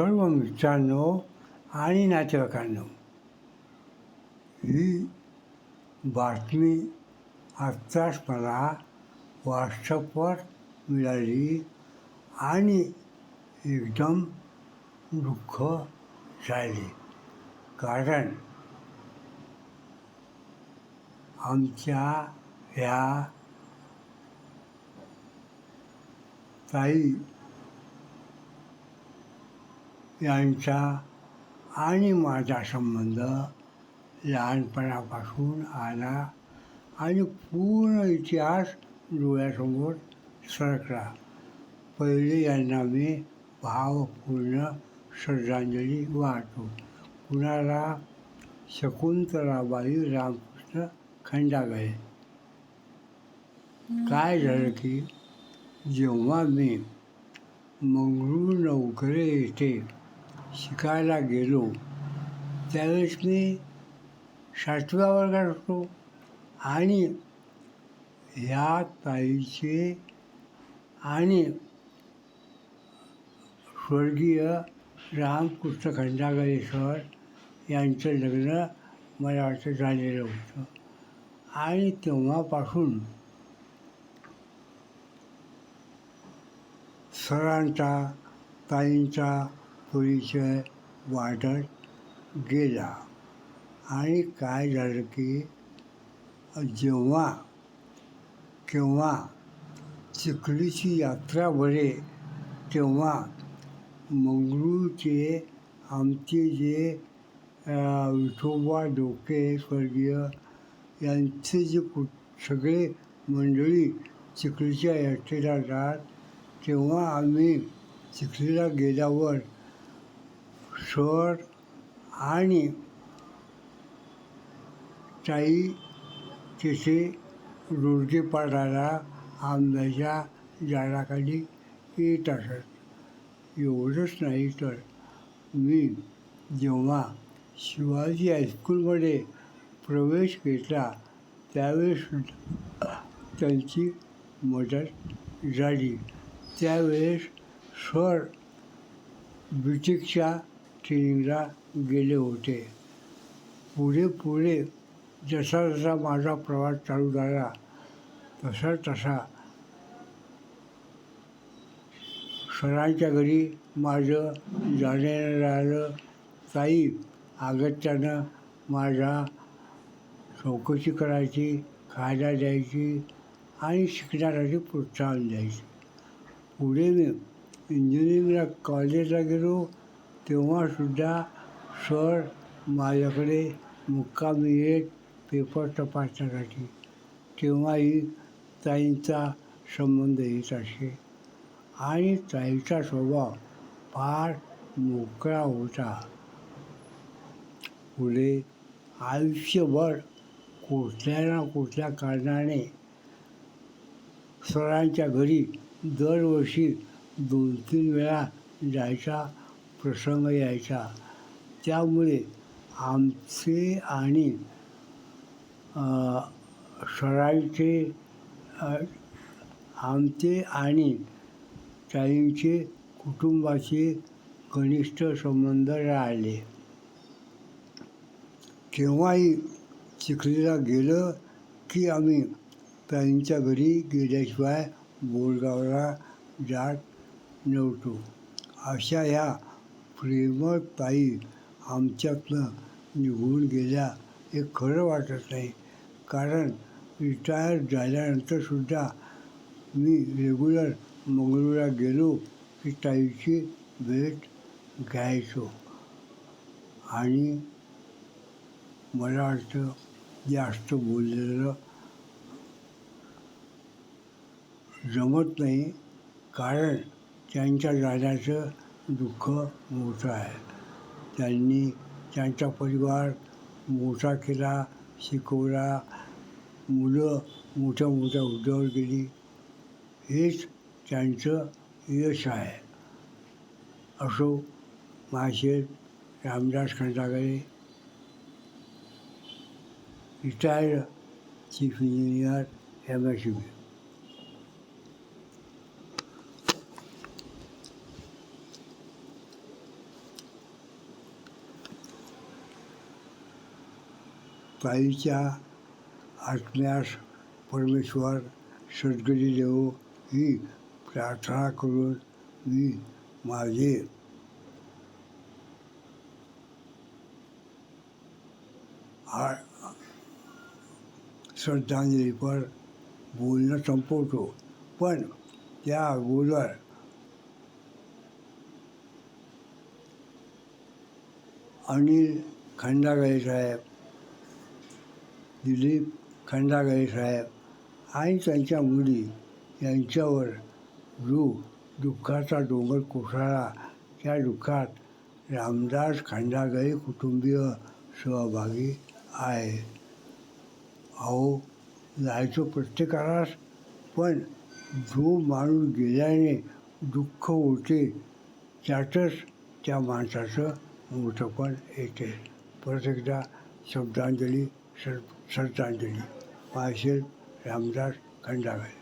सर्व मित्रांनो आणि नातेवाईकांनो ही बातमी आत्ताच मला व्हॉट्सअपवर मिळाली आणि एकदम दुःख झाले. कारण आमच्या ह्या ताई यांचा आणि माझा संबंध लहानपणापासून आला आणि पूर्ण इतिहास डोळ्यासमोर सरकला. पहिले यांना मी भावपूर्ण श्रद्धांजली वाहतो. कुणाला? शकुंतलाबाई रामकृष्ण खंडागळे. काय झालं की जेव्हा मी मंगळूर नवकरे येथे शिकायला गेलो. त्यावेळेस मी सातव्या वर्गात होतो आणि ह्या ताईचे आणि स्वर्गीय रामकृष्ण खंडागळे सर यांचं लग्न मला वाटतं झालेलं होतं. आणि तेव्हापासून सरांचा ताईंचा परिचय वाढत गेला. आणि काय झालं की जेव्हा केव्हा चिखलीची यात्रा भरे तेव्हा मंगळूरचे आमचे जे विठोबा डोके स्वर्गीय यांचे जे कु सगळे मंडळी चिखलीच्या यात्रेला जात तेव्हा आम्ही चिखलीला गेल्यावर सर आणि ताई तिथे रोडगेपाडाला आंब्याच्या झाडाखाली येत असत एवढंच नाही तर मी जेव्हा शिवाजी हायस्कूलमध्ये प्रवेश घेतला त्यावेळेस त्यांची मदत झाली. त्यावेळेस सर ब्रिटिशच्या टेकच्या गेले होते. पुढे पुढे जसा जसा माझा प्रवास चालू झाला तसा तसा सरांच्या घरी माझं जाणे राहिलं ताई. अगत्यानं माझा चौकशी करायची खायला द्यायची आणि शिकण्यासाठी प्रोत्साहन द्यायची. पुढे मी इंजिनिअरिंगला कॉलेजला गेलो. तेव्हासुद्धा सर माझ्याकडे मुक्कामी येत पेपर तपासण्यासाठी. तेव्हाही ताईंचा संबंध येत असे. आणि ताईचा स्वभाव फार मोकळा होता. पुढे आयुष्यभर कुठल्या ना कुठल्या कारणाने सरांच्या घरी दरवर्षी दोन तीन वेळा जायचा प्रसंग यायचा. त्यामुळे आमचे आणि सराईचे सरांचे आमचे आणि ताईंचे कुटुंबाचे घनिष्ठ संबंध राहिले. केव्हाही चिखलीला गेलं की आम्ही ताईंच्या घरी गेल्याशिवाय बोरगावला जात नव्हतो. अशा ह्या प्रेमळ ताई आमच्यातनं निघून गेल्या हे खरं वाटत नाही. कारण रिटायर झाल्यानंतरसुद्धा मी रेग्युलर मंगळूरला गेलो की ताईची भेट घ्यायचो. आणि मला वाटतं जास्त बोललेलं जमत नाही. कारण त्यांच्या जाण्याचं दुःख मोठं आहे. त्यांनी त्यांचा परिवार मोठा केला शिकवला मुलं मोठ्या मोठ्या उद्योगावर गेली. हेच त्यांचं यश आहे. असो माझे Ramdas Khandagale. Retired chief engineer M S U. पायीच्या आत्म्यास परमेश्वर सद्गती देवो ही प्रार्थना करून मी माझे आ श्रद्धांजलीपर बोलणं संपवतो पण त्या अगोदर अनिल खंडागळे साहेब दिलीप खंडागळे साहेब आणि त्यांच्या मुली यांच्यावर जो दुःखाचा डोंगर कोसळला त्या दुःखात रामदास खंडागळे कुटुंबीय सहभागी आहे. अहो जायचो प्रत्येकालाच पण जो माणूस गेल्याने दुःख होते त्यातच त्या माणसाचं मोठंपण येते. परत एकदा शब्दांजली श्र श्रद्धांजली माळशेर रामदास खंडागळे